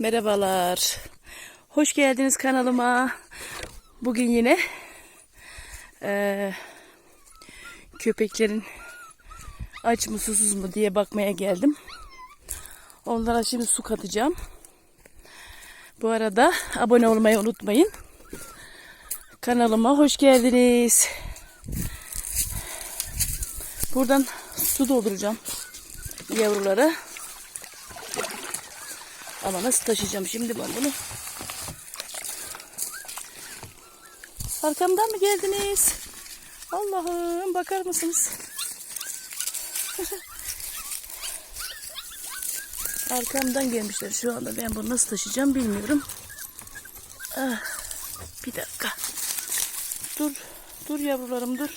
Merhabalar. Hoş geldiniz kanalıma. Bugün yine eee, köpeklerin aç mı susuz mu diye bakmaya geldim. Onlara şimdi su katacağım. Bu arada abone olmayı unutmayın. Kanalıma hoş geldiniz. Buradan su dolduracağım yavrulara. Ama nasıl taşıyacağım şimdi ben bunu? Arkamdan mı geldiniz? Allah'ım bakar mısınız? Arkamdan gelmişler şu anda. Ben bunu nasıl taşıyacağım bilmiyorum. Ah, bir dakika. Dur. Dur yavrularım dur.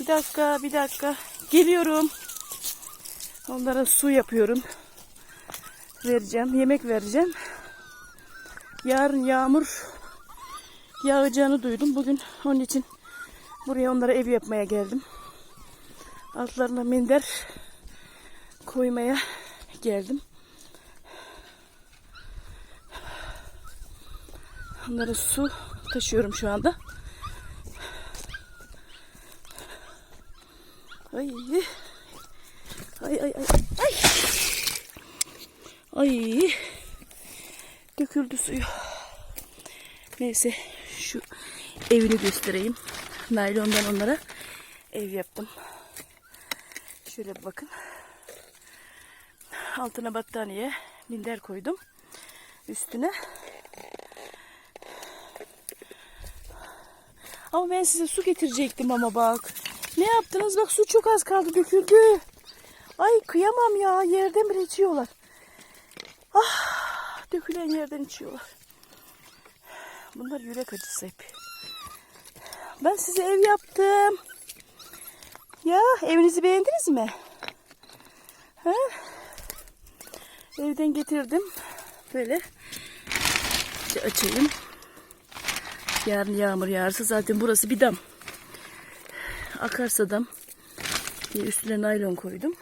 Bir dakika bir dakika. Geliyorum. Onlara su yapıyorum vereceğim. Yemek vereceğim. Yarın yağmur yağacağını duydum. Bugün onun için buraya onlara ev yapmaya geldim. Altlarına minder koymaya geldim. Onlara su taşıyorum şu anda. Ay. Ay ay ay. Ay. Ay. Döküldü suyu. Neyse şu evini göstereyim. Naylondan onlara ev yaptım. Şöyle bir bakın. Altına battaniye, minder koydum. Üstüne. Ama ben size su getirecektim ama bak. Ne yaptınız? Bak su çok az kaldı döküldü. Ay kıyamam ya. Yerden bile içiyorlar. Dökülen yerden içiyorlar. Bunlar yürek acısı hep. Ben size ev yaptım. Ya evinizi beğendiniz mi? Ha? Evden getirdim. Böyle İşte açayım. Yarın yağmur yağarsa zaten burası bir dam. Akarsa dam diye üstüne naylon koydum.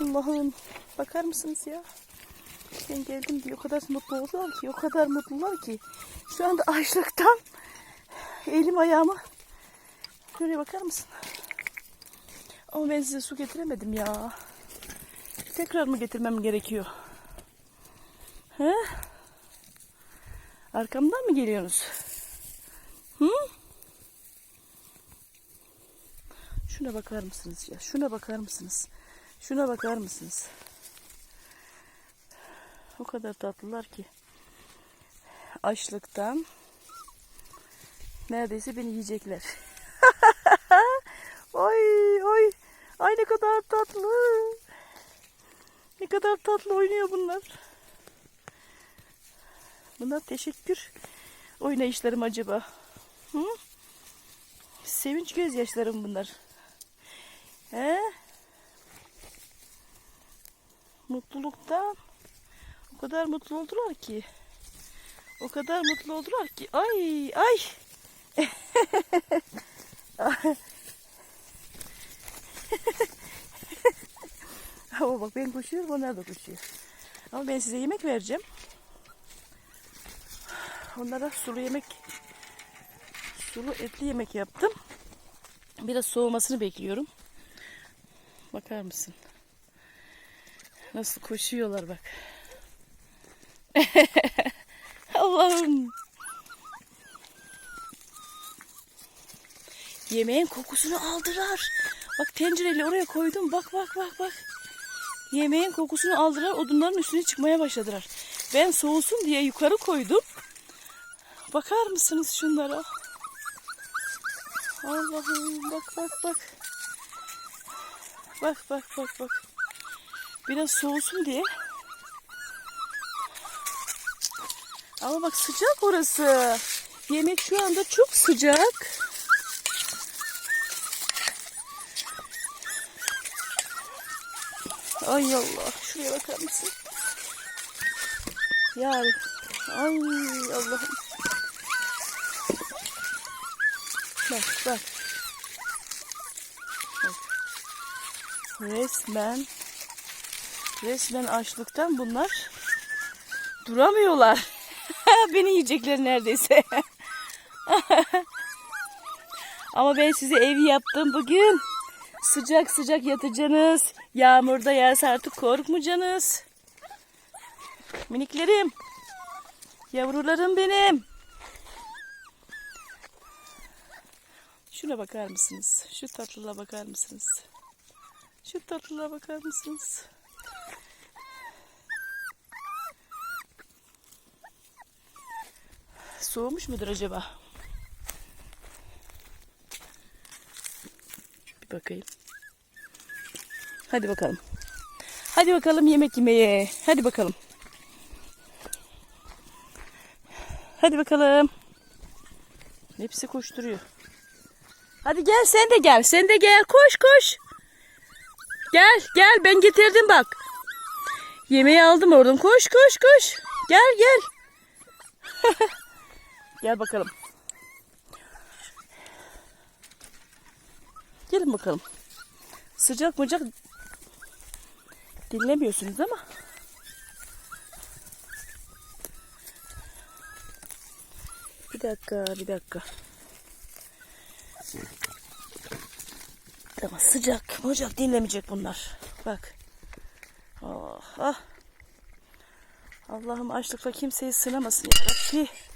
Allah'ım bakar mısınız ya? Ben geldim diye o kadar mutlu oldular ki, o kadar mutlular ki. Şu anda açlıktan elim ayağıma Şuraya bakar mısın? Ama ben size su getiremedim ya. Tekrar mı getirmem gerekiyor? He? Arkamdan mı geliyorsunuz? Hı? Şuna bakar mısınız ya? Şuna bakar mısınız? Şuna bakar mısınız? O kadar tatlılar ki. Açlıktan neredeyse beni yiyecekler. oy oy. Ay ne kadar tatlı. Ne kadar tatlı oynuyor bunlar. Bunlar teşekkür oynayışlarım acaba. Hı? Sevinç gözyaşlarım bunlar. He? Mutluluktan o kadar mutlu oldular ki. O kadar mutlu oldular ki. Ay ay. Ama bak ben koşuyorum onlar da koşuyor. Ama ben size yemek vereceğim. Onlara sulu yemek sulu etli yemek yaptım. Biraz soğumasını bekliyorum. Bakar mısın? Nasıl koşuyorlar bak. Allah'ım. Yemeğin kokusunu aldılar. Bak tencereyle oraya koydum. Bak bak bak bak. Yemeğin kokusunu aldılar. Odunların üstüne çıkmaya başladılar. Ben soğusun diye yukarı koydum. Bakar mısınız şunlara? Allah'ım bak bak bak. Bak bak bak bak. Biraz soğusun diye. Ama bak sıcak orası. Yemek şu anda çok sıcak. Ay Allah. Şuraya bakar mısın? Yani. Ay Allah'ım. Bak. Bak. Resmen resmen açlıktan bunlar Duramıyorlar. Beni yiyecekler neredeyse. Ama ben size ev yaptım bugün. Sıcak sıcak yatacaksınız. Yağmurda yağsa artık korkmayacaksınız. Miniklerim. Yavrularım benim. Şuna bakar mısınız? Şu tatlılığa bakar mısınız? Şu tatlılığa bakar mısınız? Soğumuş mudur acaba? Bir bakayım. Hadi bakalım. Hadi bakalım yemek yemeye. Hadi bakalım. Hadi bakalım. Hepsi koşturuyor. Hadi gel sen de gel. Sen de gel. Koş koş. Gel gel ben getirdim bak. Yemeği aldım oradan. Koş koş koş. Gel gel. Gel bakalım. Gelin bakalım. Sıcak mıcak dinlemiyorsunuz ama. Bir dakika, bir dakika. Ama sıcak, mıcak dinlemeyecek bunlar. Bak. Oh, ah. Allah'ım açlıkla kimseyi sınamasın ya Rabbi.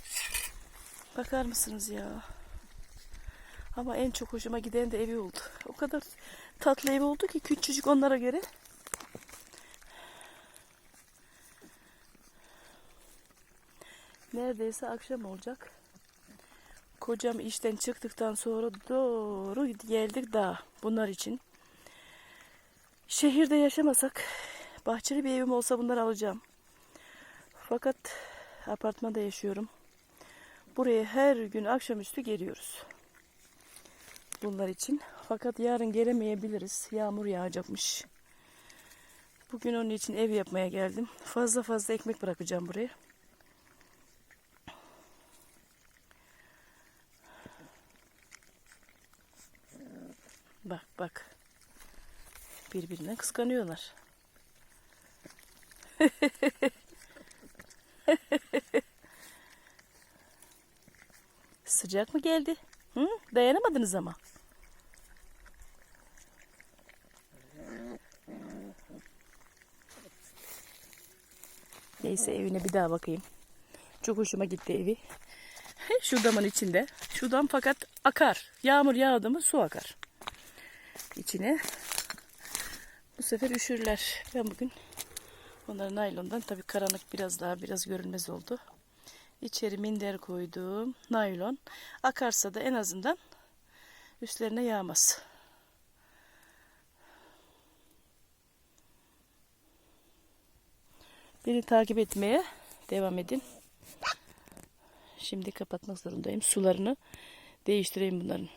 Bakar mısınız ya? Ama en çok hoşuma giden de evi oldu. O kadar tatlı ev oldu ki küçücük onlara göre. Neredeyse akşam olacak. Kocam işten çıktıktan sonra doğru geldik daha bunlar için. Şehirde yaşamasak bahçeli bir evim olsa bunları alacağım. Fakat apartmanda yaşıyorum. Buraya her gün akşamüstü geliyoruz. Bunlar için. Fakat yarın gelemeyebiliriz. Yağmur yağacakmış. Bugün onun için ev yapmaya geldim. Fazla fazla ekmek bırakacağım buraya. Bak bak. Birbirinden kıskanıyorlar. Sıcak mı geldi? Hı? Dayanamadınız ama. Neyse evine bir daha bakayım. Çok hoşuma gitti evi. Şu damın içinde. Şu dam fakat akar. Yağmur yağdı mı su akar. İçine. Bu sefer üşürler. Ben bugün onları naylondan tabii karanlık biraz daha biraz görünmez oldu. İçeri minder koydum. Naylon. Akarsa da en azından üstlerine yağmaz. Beni takip etmeye devam edin. Şimdi kapatmak zorundayım. Sularını değiştireyim bunların.